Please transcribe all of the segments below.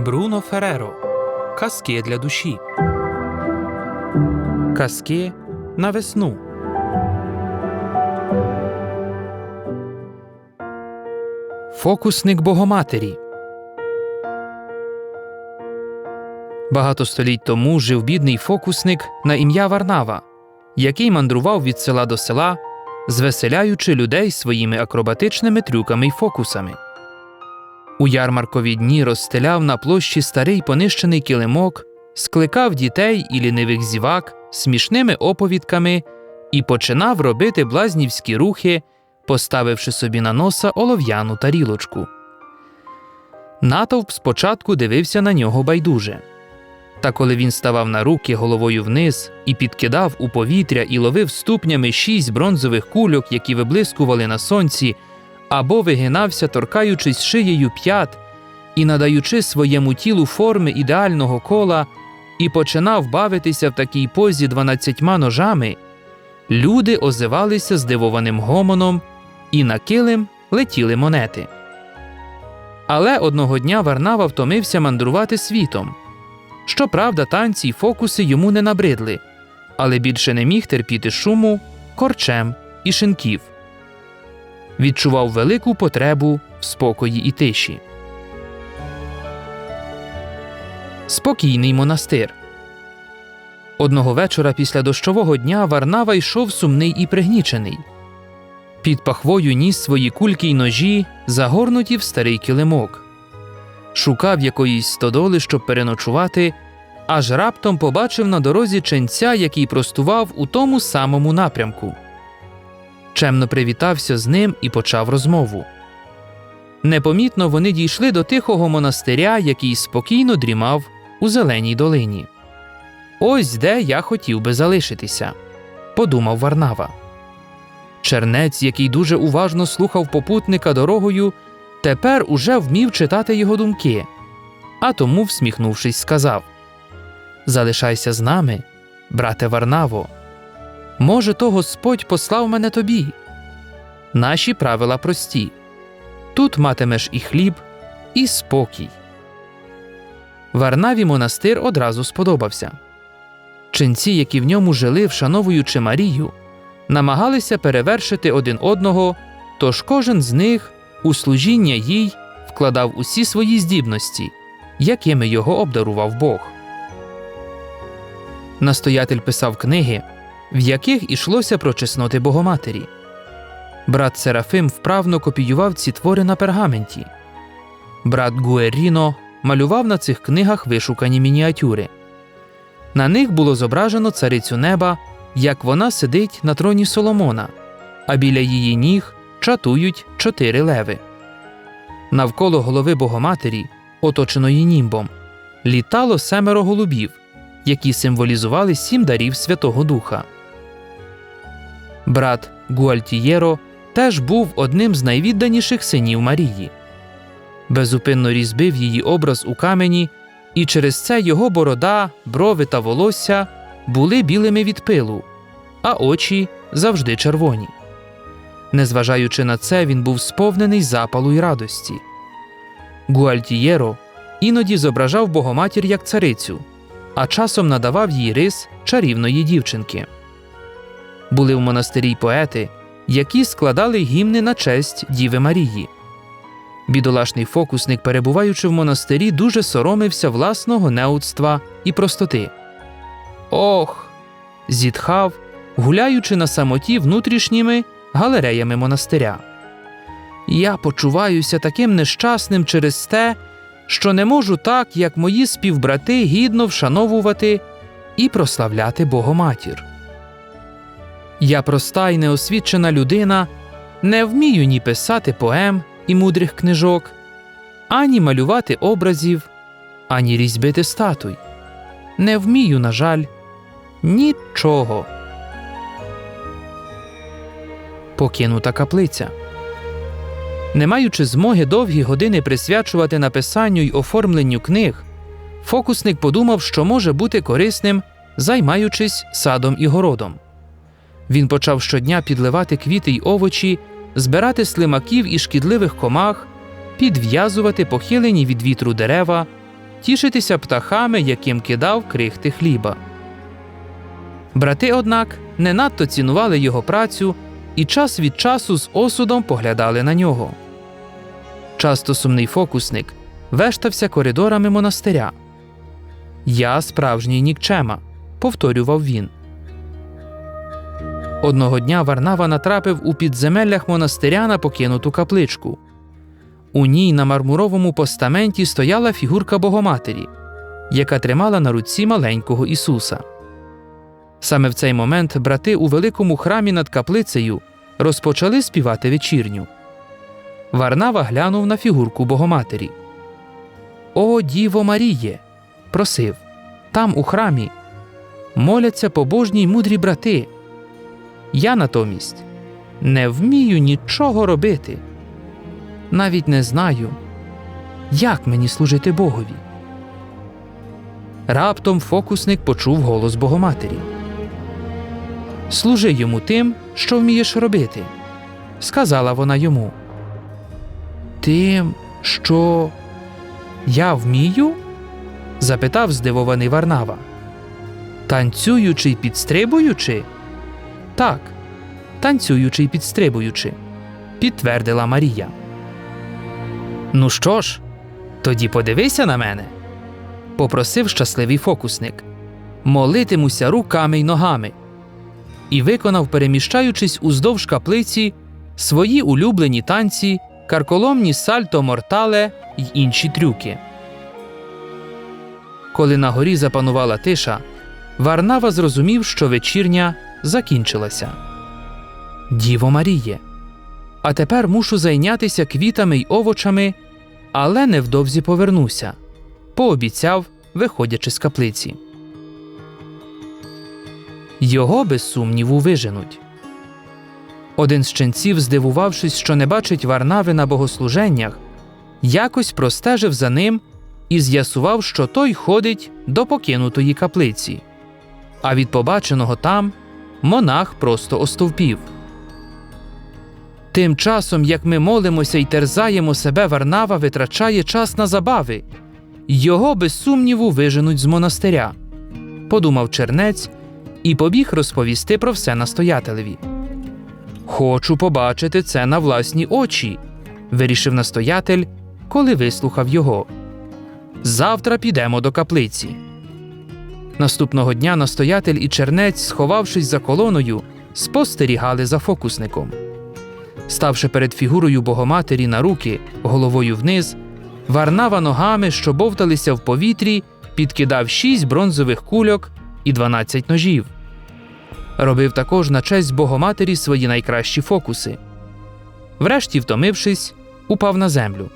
Бруно Фереро. Казки для душі. Казки на весну. Фокусник Богоматері. Багато століть тому жив бідний фокусник на ім'я Варнава, який мандрував від села до села, звеселяючи людей своїми акробатичними трюками й фокусами. У ярмаркові дні розстеляв на площі старий понищений килимок, скликав дітей і лінивих зівак смішними оповідками і починав робити блазнівські рухи, поставивши собі на носа олов'яну тарілочку. Натовп спочатку дивився на нього байдуже. Та коли він ставав на руки головою вниз і підкидав у повітря і ловив ступнями шість бронзових кульок, які виблискували на сонці, або вигинався, торкаючись шиєю п'ят і надаючи своєму тілу форми ідеального кола, і починав бавитися в такій позі дванадцятьма ножами, люди озивалися здивованим гомоном, і на килим летіли монети. Але одного дня Варнава втомився мандрувати світом. Щоправда, танці й фокуси йому не набридли, але більше не міг терпіти шуму, корчем і шинків. Відчував велику потребу в спокої і тиші. Спокійний монастир. Одного вечора після дощового дня Варнава йшов сумний і пригнічений. Під пахвою ніс свої кульки й ножі, загорнуті в старий килимок. Шукав якоїсь стодоли, щоб переночувати, аж раптом побачив на дорозі ченця, який простував у тому самому напрямку. Чемно привітався з ним і почав розмову. Непомітно вони дійшли до тихого монастиря, який спокійно дрімав у зеленій долині. Ось де я хотів би залишитися, подумав Варнава. Чернець, який дуже уважно слухав попутника дорогою, тепер уже вмів читати його думки, а тому, всміхнувшись, сказав Залишайся з нами, брате Варнаво. Може, то Господь послав мене тобі. Наші правила прості тут матимеш і хліб, і спокій. Варнаві монастир одразу сподобався. Ченці, які в ньому жили, вшановуючи Марію, намагалися перевершити один одного, тож кожен з них у служіння їй вкладав усі свої здібності, якими його обдарував Бог. Настоятель писав книги, в яких ішлося про чесноти Богоматері. Брат Серафим вправно копіював ці твори на пергаменті. Брат Гуеріно малював на цих книгах вишукані мініатюри. На них було зображено царицю неба, як вона сидить на троні Соломона, а біля її ніг чатують чотири леви. Навколо голови Богоматері, оточеної німбом, літало семеро голубів, які символізували сім дарів Святого Духа. Брат Гуальтієро теж був одним з найвідданіших синів Марії. Безупинно різбив її образ у камені, і через це його борода, брови та волосся були білими від пилу, а очі завжди червоні. Незважаючи на це, він був сповнений запалу й радості. Гуальтієро іноді зображав Богоматір як царицю, а часом надавав їй рис чарівної дівчинки. Були в монастирі й поети, які складали гімни на честь Діви Марії. Бідолашний фокусник, перебуваючи в монастирі, дуже соромився власного неудства і простоти. Ох. зітхав, гуляючи на самоті внутрішніми галереями монастиря. Я почуваюся таким нещасним через те, що не можу так, як мої співбрати, гідно вшановувати і прославляти Богоматір. Я проста й неосвічена людина, не вмію ні писати поем і мудрих книжок, ані малювати образів, ані різьбити статуй. Не вмію, на жаль, нічого. Покинута каплиця. Не маючи змоги довгі години присвячувати написанню й оформленню книг, фокусник подумав, що може бути корисним, займаючись садом і городом. Він почав щодня підливати квіти й овочі, збирати слимаків і шкідливих комах, підв'язувати похилені від вітру дерева, тішитися птахами, яким кидав крихти хліба. Брати, однак, не надто цінували його працю і час від часу з осудом поглядали на нього. Часто сумний фокусник вештався коридорами монастиря. Я справжній нікчема, повторював він. Одного дня Варнава натрапив у підземеллях монастиря на покинуту капличку. У ній на мармуровому постаменті стояла фігурка Богоматері, яка тримала на руці маленького Ісуса. Саме в цей момент брати у великому храмі над каплицею розпочали співати вечірню. Варнава глянув на фігурку Богоматері. О, Діво Маріє! просив. Там, у храмі, моляться побожні й мудрі брати. Я натомість не вмію нічого робити. Навіть не знаю, як мені служити Богові. Раптом фокусник почув голос Богоматері. Служи йому тим, що вмієш робити, сказала вона йому. Тим, що я вмію? запитав здивований Варнава. Танцюючи й підстрибуючи? Так, танцюючи й підстрибуючи, підтвердила Марія. Ну що ж, тоді подивися на мене, попросив щасливий фокусник. Молитимуся руками й ногами. І виконав, переміщаючись уздовж каплиці, свої улюблені танці, карколомні сальто мортале й інші трюки. Коли на горі запанувала тиша, Варнава зрозумів, що вечірня закінчилася. Діво Маріє. А тепер мушу зайнятися квітами й овочами, але невдовзі повернуся, пообіцяв, виходячи з каплиці. Його без сумніву виженуть. Один з ченців, здивувавшись, що не бачить Варнави на богослуженнях, якось простежив за ним і з'ясував, що той ходить до покинутої каплиці. А від побаченого там монах просто остовпів. Тим часом, як ми молимося і терзаємо себе, Варнава витрачає час на забави, його без сумніву виженуть з монастиря, подумав чернець і побіг розповісти про все настоятелеві. Хочу побачити це на власні очі, вирішив настоятель, коли вислухав його. Завтра підемо до каплиці. Наступного дня настоятель і чернець, сховавшись за колоною, спостерігали за фокусником. Ставши перед фігурою Богоматері на руки, головою вниз, Варнава ногами, що бовталися в повітрі, підкидав шість бронзових кульок і дванадцять ножів. Робив також на честь Богоматері свої найкращі фокуси. Врешті, втомившись, упав на землю.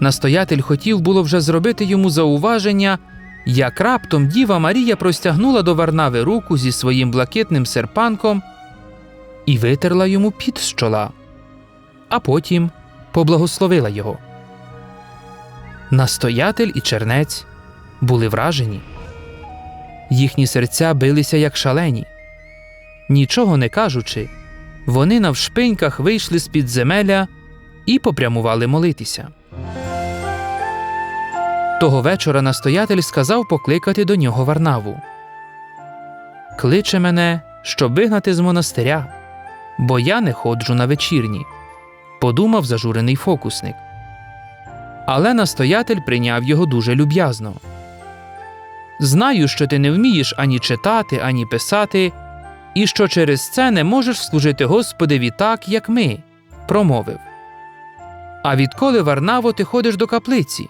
Настоятель хотів було вже зробити йому зауваження, як раптом Діва Марія простягнула до Варнави руку зі своїм блакитним серпанком і витерла йому під з чола, а потім поблагословила його. Настоятель і чернець були вражені. Їхні серця билися як шалені. Нічого не кажучи, вони навшпиньках вийшли з підземелля і попрямували молитися. Того вечора настоятель сказав покликати до нього Варнаву. Кличе мене, щоб вигнати з монастиря, бо я не ходжу на вечірні, подумав зажурений фокусник. Але настоятель прийняв його дуже люб'язно. Знаю, що ти не вмієш ані читати, ані писати, і що через це не можеш служити Господеві так, як ми, промовив. А відколи Варнаво ти ходиш до каплиці?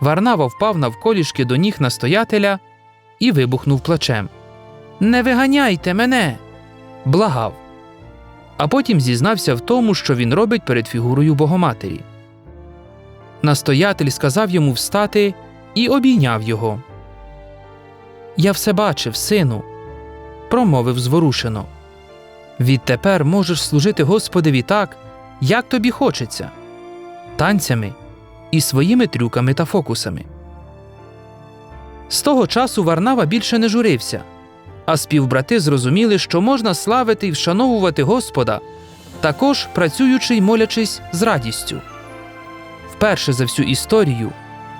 Варнава впав навколішки до ніг настоятеля і вибухнув плачем. Не виганяйте мене. благав. А потім зізнався в тому, що він робить перед фігурою Богоматері. Настоятель сказав йому встати і обійняв його. Я все бачив, сину, промовив зворушено. Відтепер можеш служити Господеві так, як тобі хочеться, танцями і своїми трюками та фокусами. З того часу Варнава більше не журився, а співбрати зрозуміли, що можна славити і вшановувати Господа, також працюючи й молячись з радістю. Вперше за всю історію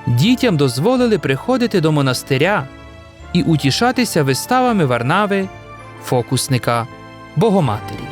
дітям дозволили приходити до монастиря і утішатися виставами Варнави, фокусника, Богоматері.